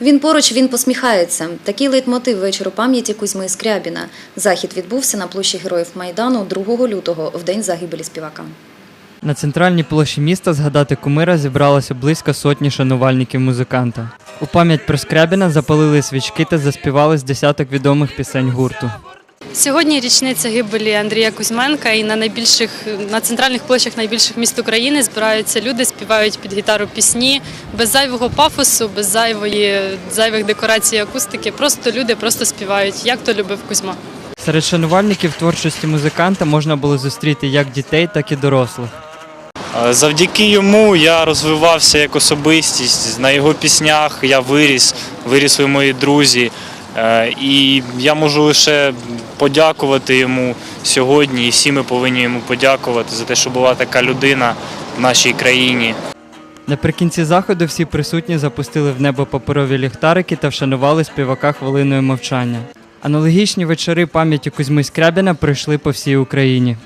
Він поруч, він посміхається. Такий лейтмотив вечору пам'яті Кузьми Скрябіна. Захід відбувся на площі Героїв Майдану 2 лютого, в день загибелі співака. На центральній площі міста згадати кумира зібралося близько сотні шанувальників музиканта. У пам'ять про Скрябіна запалили свічки та заспівали з десяток відомих пісень гурту. Сьогодні річниця гибелі Андрія Кузьменка, і на найбільших на центральних площах найбільших міст України збираються люди, співають під гітару пісні без зайвого пафосу, без зайвої зайвих декорацій, акустики. Просто люди просто співають, як то любив Кузьма. Серед шанувальників творчості музиканта можна було зустріти як дітей, так і дорослих. Е, Завдяки йому я розвивався як особистість. На його піснях я виріс, виріс і мої друзі. Е, І я можу лише подякувати йому сьогодні. І всі ми повинні йому подякувати за те, що була така людина в нашій країні. Наприкінці заходу всі присутні запустили в небо паперові ліхтарики та вшанували співака хвилиною мовчання. Аналогічні вечори пам'яті Кузьми Скрябіна пройшли по всій Україні.